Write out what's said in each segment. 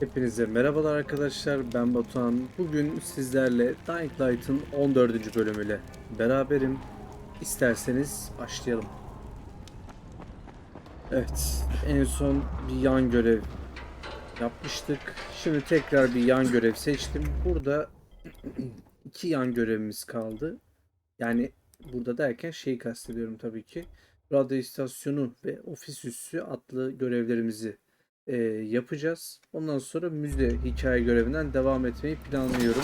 Hepinize merhabalar arkadaşlar ben Batuhan. Bugün sizlerle Dying Light'ın 14. bölümüyle beraberim. İsterseniz başlayalım. Evet en son bir yan görev yapmıştık. Şimdi tekrar bir yan görev seçtim. Burada iki yan görevimiz kaldı. Yani burada derken şeyi kastediyorum tabii ki. Radyo istasyonu ve ofis üssü adlı görevlerimizi e, yapacağız. Ondan sonra müze hikaye görevinden devam etmeyi planlıyorum.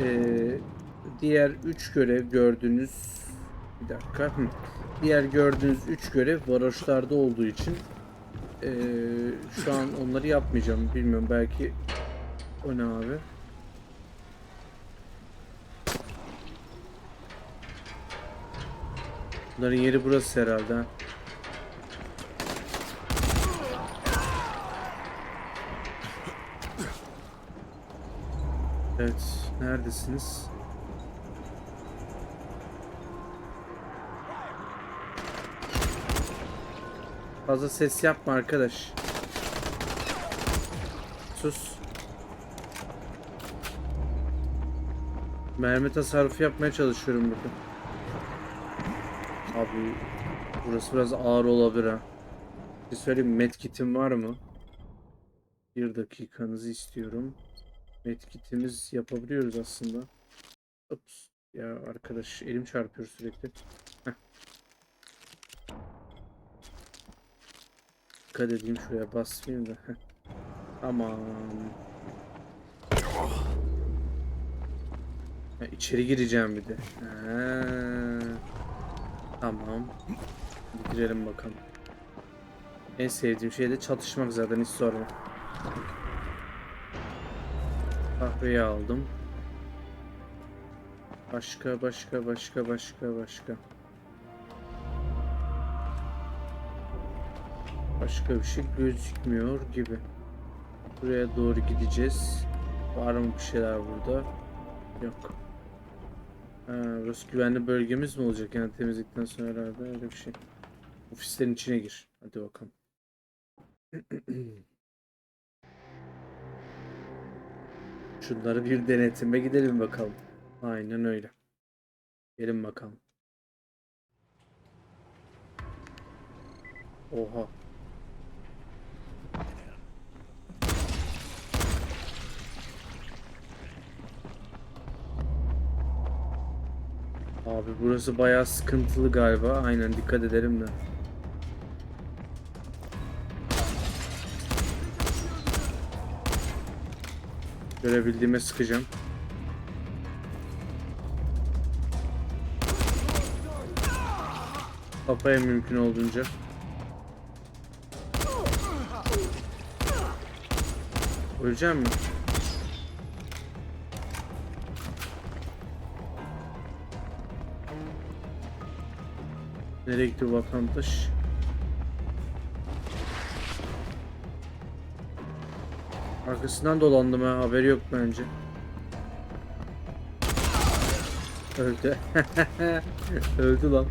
E, diğer 3 görev gördüğünüz bir dakika. Hı. Diğer gördüğünüz 3 görev varoşlarda olduğu için e, şu an onları yapmayacağım. Bilmiyorum belki o ne abi? Bunların yeri burası herhalde. Evet, neredesiniz? Fazla ses yapma arkadaş. Sus. Mermi tasarrufu yapmaya çalışıyorum burada. Abi burası biraz ağır olabilir ha. Bir söyleyeyim medkit'im var mı? Bir dakikanızı istiyorum. Medkit'imiz yapabiliyoruz aslında. Ups. Ya arkadaş elim çarpıyor sürekli. Heh. Dikkat edeyim şuraya basmayayım da. Heh. Tamam. Ha, içeri gireceğim bir de. Ha. Tamam. Girelim bakalım. En sevdiğim şey de çatışmak zaten hiç sorma. Kahveyi aldım. Başka başka başka başka başka. Başka bir şey gözükmüyor gibi. Buraya doğru gideceğiz. Var mı bir şeyler burada? Yok. Ha, burası güvenli bölgemiz mi olacak yani temizlikten sonra herhalde öyle bir şey. Ofislerin içine gir. Hadi bakalım. Şunları bir denetime gidelim bakalım. Aynen öyle. Gelin bakalım. Oha. Abi burası bayağı sıkıntılı galiba. Aynen dikkat edelim de. Görebildiğime sıkacağım. Kafaya mümkün olduğunca. Öleceğim mi? Nereye gitti vatandaş? Arkasından dolandım ha haberi yok bence. Öldü. Öldü lan.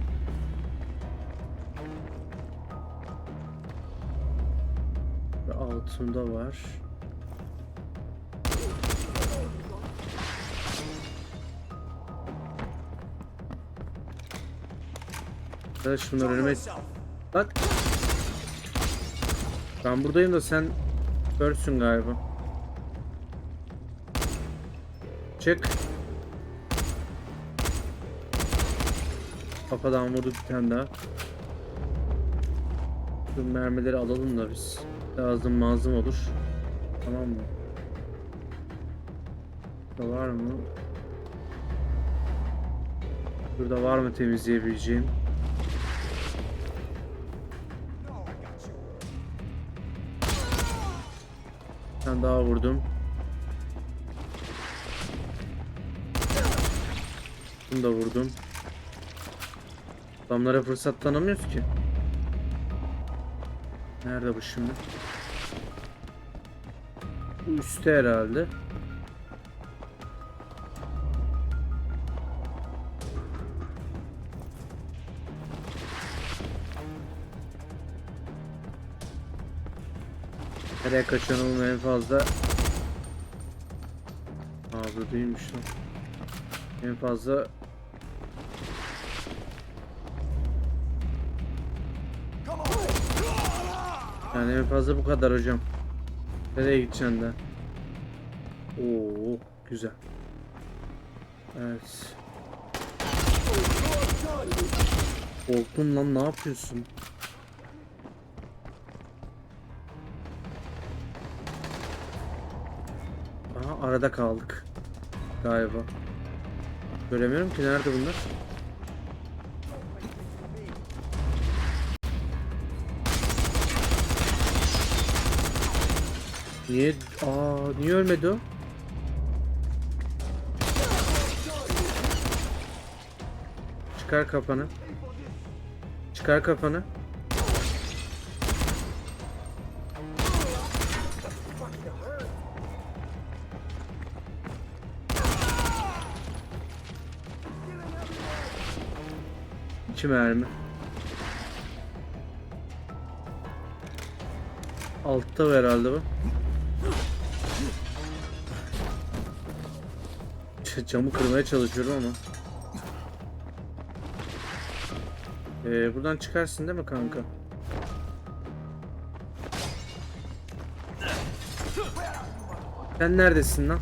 Ve altında var. Arkadaş bunlar önüme... Lan! Ben buradayım da sen Körsün galiba. Çık. Kafadan vurduk bir tane daha. Şu mermileri alalım da biz. Lazım mazım olur. Tamam mı? Burada var mı? Burada var mı temizleyebileceğim? Tane daha vurdum. Bunu da vurdum. Adamlara fırsat tanımıyoruz ki. Nerede bu şimdi? Bu üstte herhalde. Nereye kaçanım en fazla Aa değilmiş lan. En fazla Yani en fazla bu kadar hocam. Nereye gideceksin de? Oo güzel. Evet. Korktum lan ne yapıyorsun? Aha arada kaldık. Galiba. Göremiyorum ki nerede bunlar? Niye? Aa niye ölmedi o? Çıkar kafanı. Çıkar kafanı. İki mermi. Altta herhalde bu. Camı kırmaya çalışıyorum ama. Ee, buradan çıkarsın değil mi kanka? Sen neredesin lan?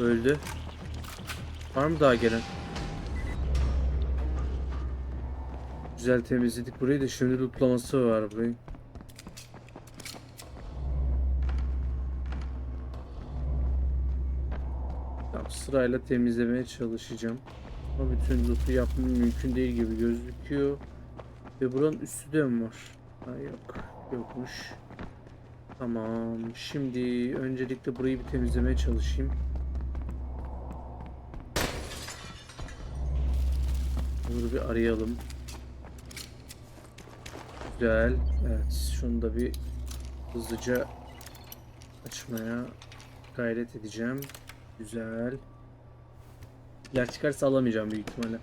Öldü. Var mı daha gelen? Güzel temizledik burayı da şimdi lootlaması var burayı. Tamam, sırayla temizlemeye çalışacağım. Ama bütün loot'u yapmam mümkün değil gibi gözüküyor. Ve buranın üstü de mi var? Ha yok. Yokmuş. Tamam. Şimdi öncelikle burayı bir temizlemeye çalışayım. Bunu bir arayalım. Güzel. Evet. Şunu da bir hızlıca açmaya gayret edeceğim. Güzel. İlaç çıkarsa alamayacağım büyük ihtimalle.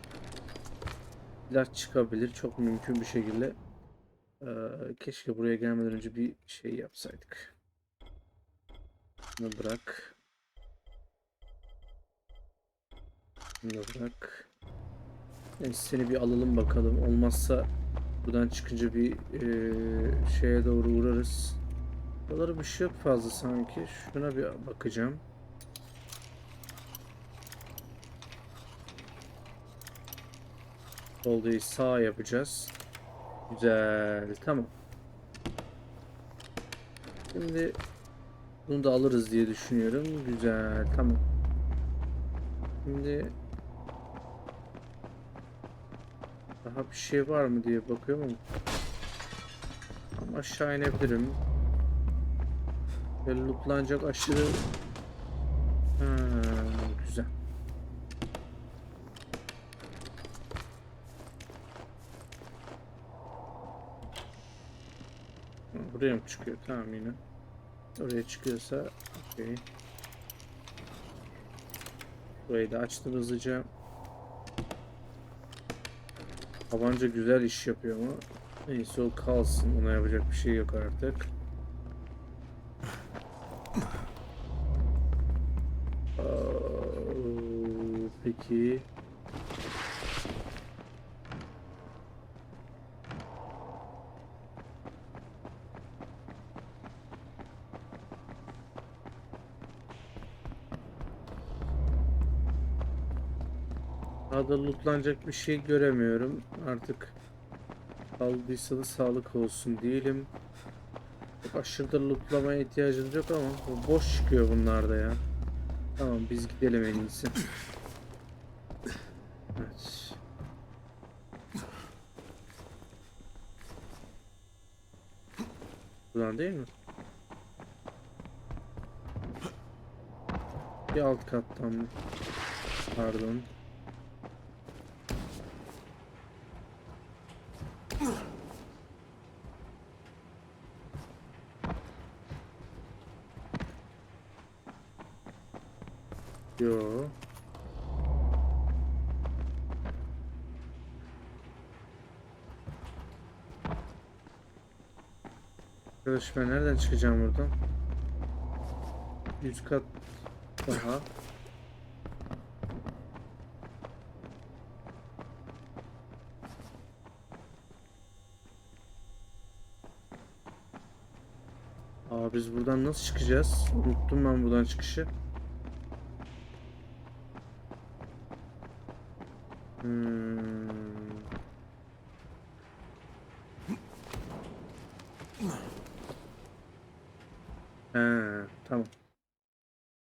İlaç çıkabilir çok mümkün bir şekilde. Ee, keşke buraya gelmeden önce bir şey yapsaydık. Bunu bırak. Bunu bırak. Neyse seni bir alalım bakalım. Olmazsa buradan çıkınca bir eee, şeye doğru uğrarız. Buralara bir şey yok fazla sanki. Şuna bir bakacağım. Soldayı sağ yapacağız. Güzel. Tamam. Şimdi bunu da alırız diye düşünüyorum. Güzel. Tamam. Şimdi daha bir şey var mı diye bakıyorum ama ama aşağı inebilirim. Böyle lootlanacak aşırı ha, güzel. Ha, Buraya mı çıkıyor? Tamam yine. Oraya çıkıyorsa okey. Burayı da açtım hızlıca. Tabanca güzel iş yapıyor ama neyse o kalsın. Ona yapacak bir şey yok artık. Peki. Daha da lootlanacak bir şey göremiyorum. Artık kaldıysa da sağlık olsun diyelim. Çok aşırı lootlamaya ihtiyacımız yok ama boş çıkıyor bunlarda ya. Tamam biz gidelim en iyisi. Evet. Buradan değil mi? Bir alt kattan mı? Pardon. Arkadaş ben nereden çıkacağım buradan? 100 kat daha. Aa biz buradan nasıl çıkacağız? Unuttum ben buradan çıkışı. Hmm. He, tamam.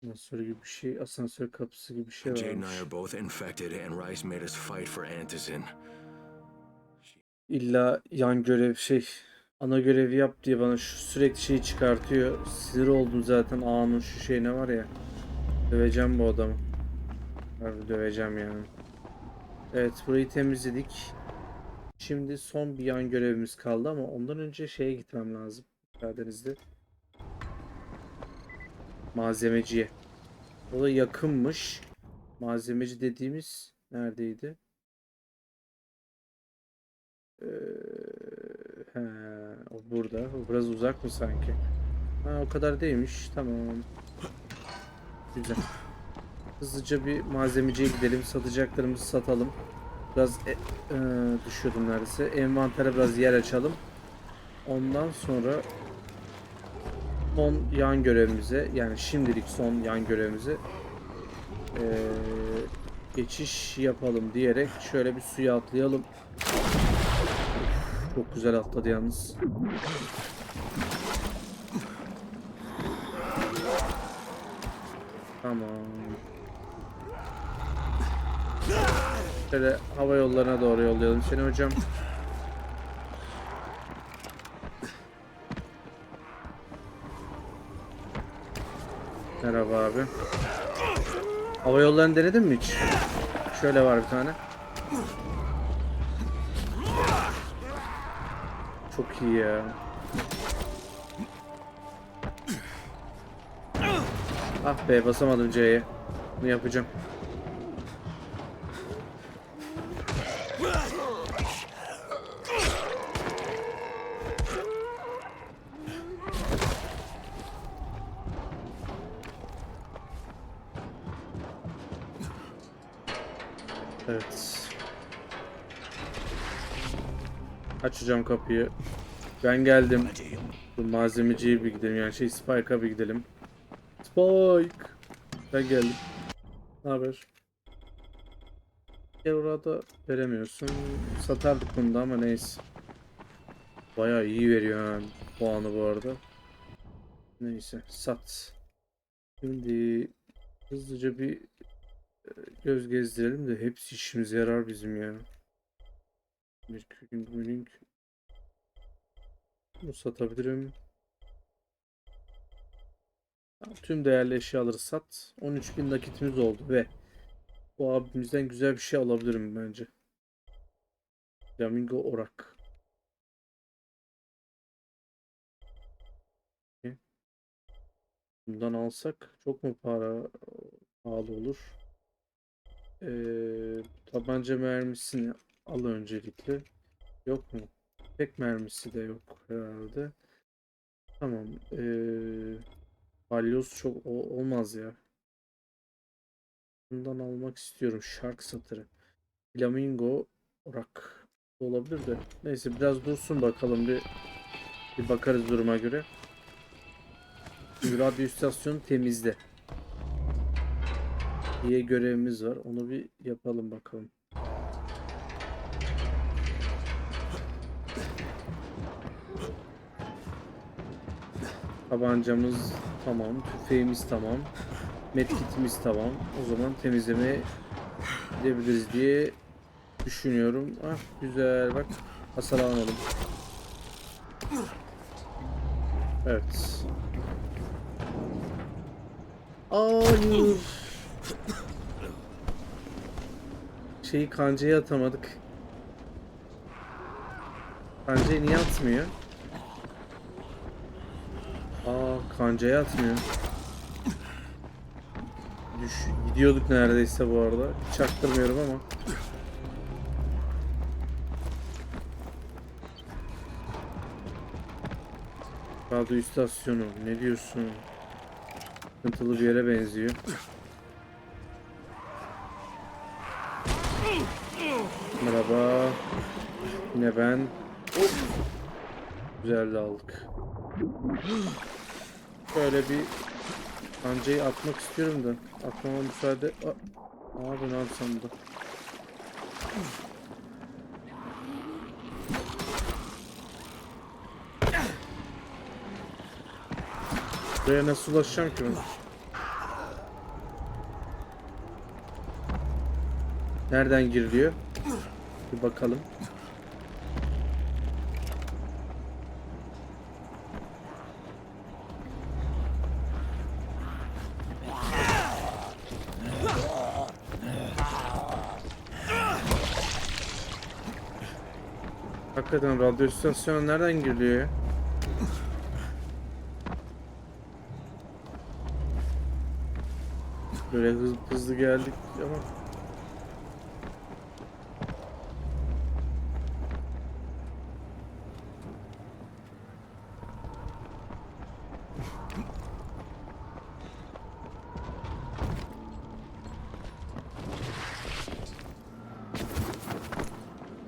Asansör gibi bir şey, asansör kapısı gibi bir şey Jade and varmış. I are both infected, and Rice made us fight for Antizin. İlla yan görev şey, ana görevi yap diye bana şu sürekli şeyi çıkartıyor. Sinir oldum zaten ağanın şu şeyine var ya. Döveceğim bu adamı. Harbi döveceğim yani. Evet burayı temizledik. Şimdi son bir yan görevimiz kaldı ama ondan önce şeye gitmem lazım. Müsaadenizle. Malzemeciye. O da yakınmış. Malzemeci dediğimiz neredeydi? Ee, he, o burada. O biraz uzak mı sanki? Ha, o kadar değilmiş. Tamam. Güzel. Hızlıca bir malzemeciye gidelim. Satacaklarımızı satalım. Biraz e, e, düşüyordum neredeyse. Envantere biraz yer açalım. Ondan sonra son yan görevimize yani şimdilik son yan görevimize e, geçiş yapalım diyerek şöyle bir suya atlayalım. Çok güzel atladı yalnız. Tamam. Şöyle hava yollarına doğru yollayalım seni hocam. Merhaba abi. Hava yollarını denedin mi hiç? Şöyle var bir tane. Çok iyi ya. Ah be basamadım C'ye. Bunu yapacağım. Açacağım kapıyı. Ben geldim. Bu malzemeciye bir gidelim yani şey Spike'a bir gidelim. Spike. Ben geldim. Ne haber? Evrada veremiyorsun. Satardık bunu da ama neyse. Bayağı iyi veriyor ha puanı bu arada. Neyse sat. Şimdi hızlıca bir e, göz gezdirelim de hepsi işimize yarar bizim ya. Merkür'ün günün bunu satabilirim. Tüm değerli eşyaları sat. 13.000 nakitimiz oldu ve bu abimizden güzel bir şey alabilirim bence. Flamingo Orak. Bundan alsak çok mu para pahalı olur? Ee, tabanca mermisini al öncelikle. Yok mu? Tek mermisi de yok herhalde. Tamam. Ee, balyoz çok olmaz ya. Bundan almak istiyorum. Shark satırı. Flamingo orak olabilir de. Neyse biraz dursun bakalım bir bir bakarız duruma göre. Radyo istasyonu temizle diye görevimiz var. Onu bir yapalım bakalım. Tabancamız tamam, tüfeğimiz tamam, medkitimiz tamam. O zaman temizlemeye gidebiliriz diye düşünüyorum. Ah güzel bak hasar almadım. Evet. Hayır. Şeyi kancaya atamadık. Kancayı niye atmıyor? Kancaya atmıyor. Düş gidiyorduk neredeyse bu arada. Çaktırmıyorum ama. Radyo istasyonu. Ne diyorsun? Sıkıntılı bir yere benziyor. Merhaba. Yine ben. Güzel aldık. Şöyle bir kancayı atmak istiyorum da atmama müsaade. Aa, abi ne yapsam da. Buraya nasıl ulaşacağım ki ben? Nereden giriliyor? Bir bakalım. Hakikaten radyo istasyonu nereden giriliyor ya? Böyle hızlı hızlı geldik ama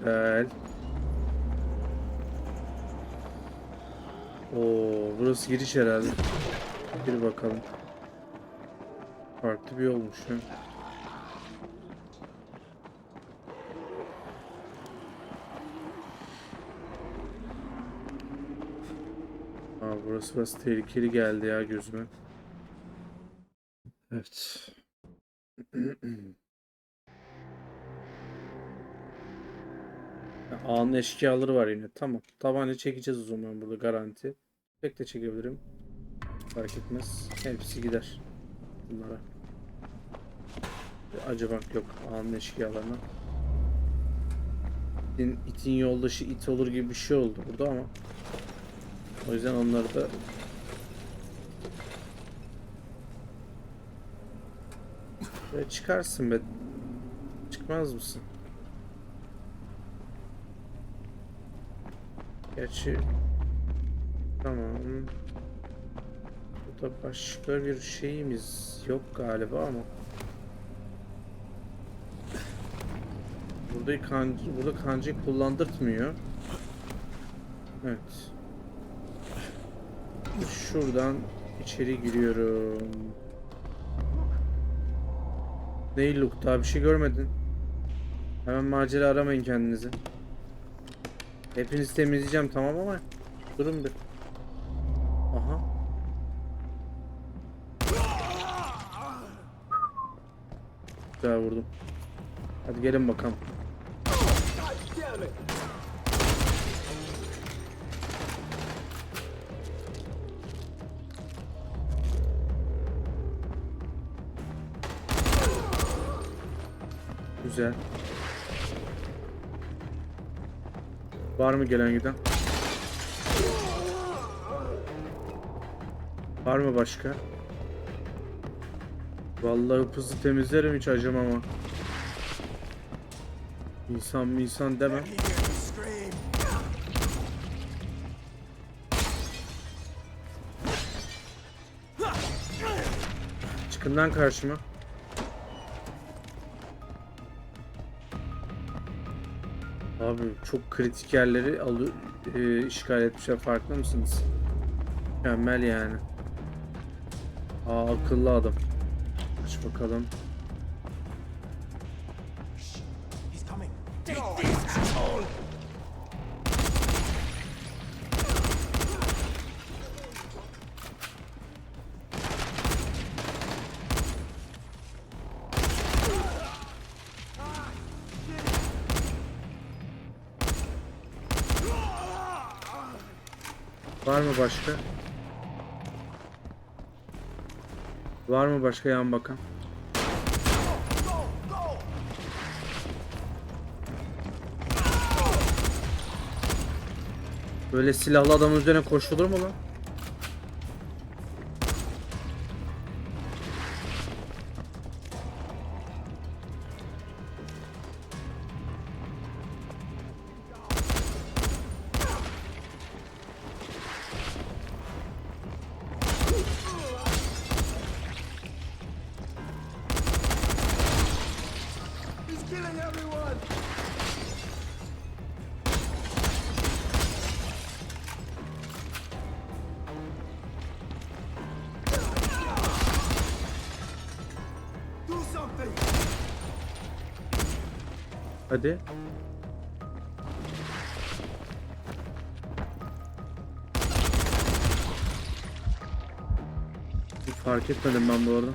Güzel. Oo, burası giriş herhalde. Bir bakalım. Farklı bir yolmuş ya. Aa, burası biraz tehlikeli geldi ya gözüme. Evet. Ya, Ağanın eşkıyaları var yine. Tamam. Tabanca çekeceğiz o zaman burada garanti. Tek de çekebilirim. Fark etmez. Hepsi gider. Bunlara. Acı bak yok. Ağanın eşkıyalarına. İtin, itin yoldaşı it olur gibi bir şey oldu burada ama. O yüzden onları da Böyle çıkarsın be. Çıkmaz mısın? Gerçi tamam. Burada başka bir şeyimiz yok galiba ama. Burada kancı, burada kancayı kullandırtmıyor. Evet. Şuradan içeri giriyorum. Neyi look daha bir şey görmedin. Hemen macera aramayın kendinizi. Hepinizi temizleyeceğim tamam ama durun bir. Aha. Güzel vurdum. Hadi gelin bakalım. Güzel. Var mı gelen giden? Var mı başka? Vallahi hızlı temizlerim hiç acımam ama. İnsan mı insan demem. Çıkın lan karşıma. Abi çok kritik yerleri alı e, işgal etmişler farkında mısınız? Mükemmel yani. Aa akıllı adam. Bakalım. Var mı başka? Var mı başka yan bakan? Böyle silahlı adamın üzerine koşulur mu lan? Fark etmedim ben bu arada.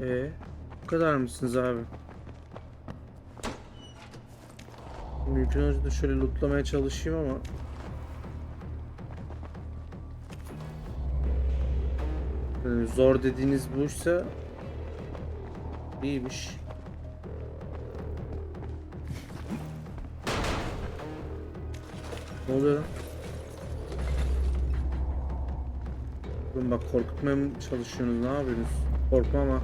Ee, bu kadar mısınız abi? Mümkün olunca şöyle lootlamaya çalışayım ama Ee, Zor dediğiniz buysa iyiymiş. Ne oluyor? Oğlum bak korkutmaya mı çalışıyorsunuz? Ne yapıyorsunuz? Korkma ama.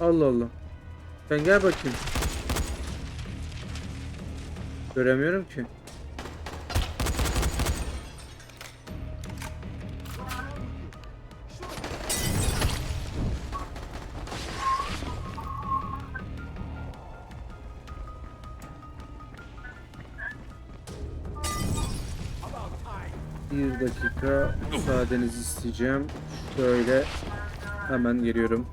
Allah Allah. Sen gel bakayım. Göremiyorum ki. Müsaadenizi isteyeceğim. Şöyle hemen geliyorum.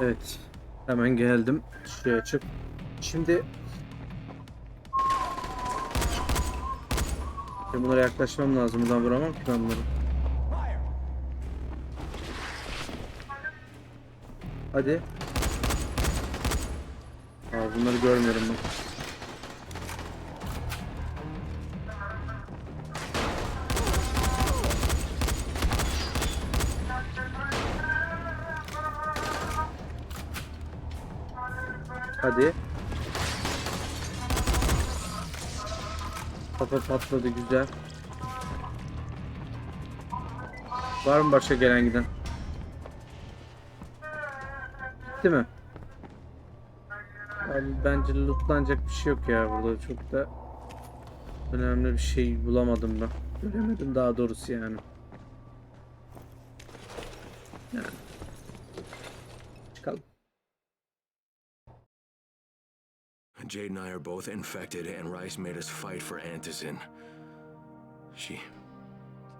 Evet. Hemen geldim. Şuraya çık. Şimdi Ben bunlara yaklaşmam lazım. Buradan vuramam ki ben bunları. Hadi. Aa, bunları görmüyorum ben. Hadi. Kafa patladı güzel. Var mı başka gelen giden? Değil mi? Abi bence lootlanacak bir şey yok ya burada çok da önemli bir şey bulamadım ben. Göremedim daha doğrusu yani. Yani. Jade and I are both infected, and Rice made us fight for Antizin. She.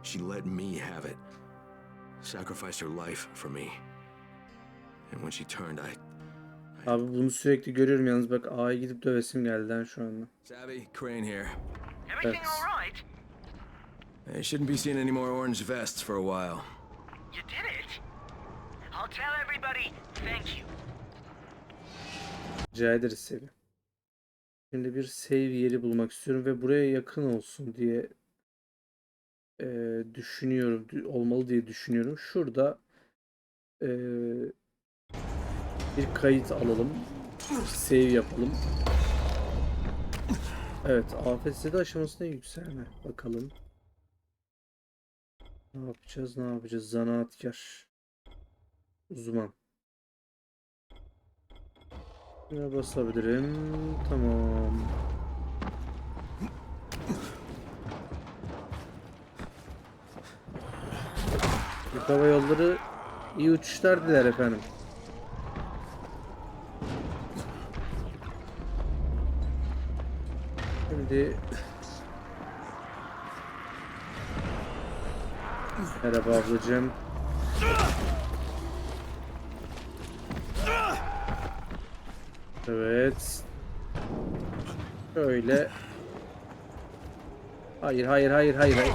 She let me have it. Sacrificed her life for me. And when she turned, I. Abi bunu sürekli görüyorum yalnız bak A'ya gidip dövesim geldi lan şu anda. Savvy, Crane here. Everything all right? I shouldn't be seeing any more orange vests for a while. You did it. I'll tell everybody thank you. Rica ederiz seni. Şimdi bir save yeri bulmak istiyorum ve buraya yakın olsun diye eee, düşünüyorum. dü- Olmalı diye düşünüyorum. Şurada eee, bir kayıt alalım. Save yapalım. Evet, afet zede aşamasında yükselme. Bakalım. Ne yapacağız? Ne yapacağız? Zanaatkar. Uzman. Şuna basabilirim. Tamam. Hava Yolları iyi uçuşlar diler efendim. Şimdi Merhaba ablacığım. Evet. Şöyle. Hayır, hayır, hayır, hayır, hayır.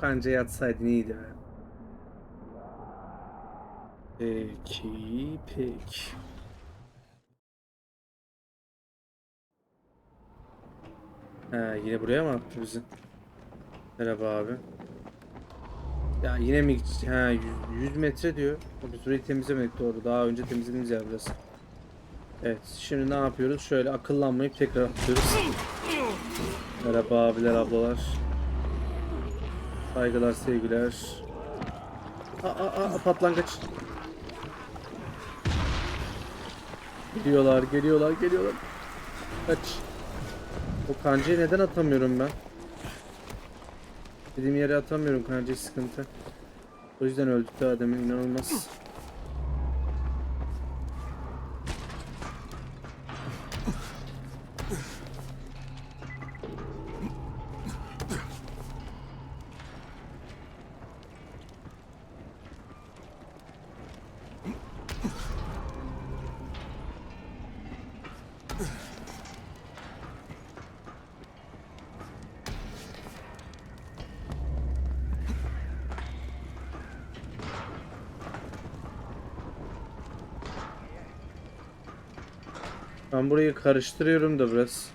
Kanca yatsaydın iyiydi. Peki, peki. Ha, yine buraya mı attı bizi? Merhaba abi. Ya yine mi gideceğiz? 100, 100 metre diyor. Biz burayı temizlemedik doğru. Daha önce temizlediğimiz yer burası. Evet şimdi ne yapıyoruz? Şöyle akıllanmayıp tekrar atıyoruz. Merhaba abiler ablalar. Saygılar sevgiler. Aa, aa, aa patlangaç. Geliyorlar geliyorlar geliyorlar. Kaç. O kancayı neden atamıyorum ben? Dediğim yere atamıyorum kancayı sıkıntı. O yüzden öldük daha demin inanılmaz. Ben burayı karıştırıyorum da biraz.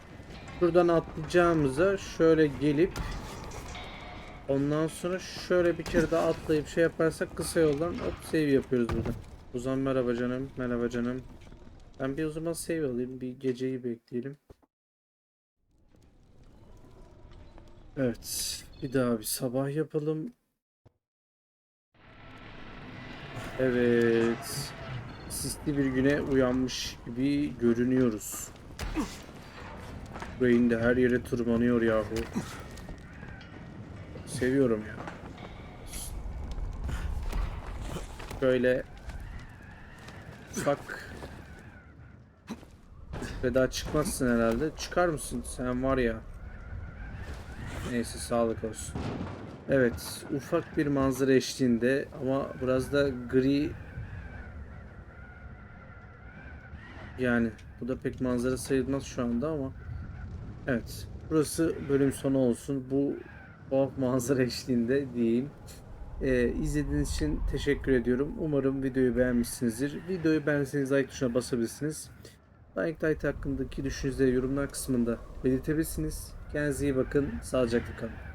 Şuradan atlayacağımıza şöyle gelip ondan sonra şöyle bir kere daha atlayıp şey yaparsak kısa yoldan hop save yapıyoruz burada. O zaman merhaba canım. Merhaba canım. Ben bir o zaman save alayım. Bir geceyi bekleyelim. Evet. Bir daha bir sabah yapalım. Evet. Sisli bir güne uyanmış gibi görünüyoruz. Rain de her yere tırmanıyor yahu. Seviyorum ya. Böyle ufak Veda çıkmazsın herhalde. Çıkar mısın? Sen var ya. Neyse sağlık olsun. Evet, ufak bir manzara eşliğinde ama biraz da gri yani bu da pek manzara sayılmaz şu anda ama evet burası bölüm sonu olsun bu tuhaf manzara eşliğinde diyeyim. Ee, izlediğiniz için teşekkür ediyorum. Umarım videoyu beğenmişsinizdir. Videoyu beğendiyseniz like tuşuna basabilirsiniz. Dying Light hakkındaki düşünceleri yorumlar kısmında belirtebilirsiniz. Kendinize iyi bakın. Sağlıcakla kalın.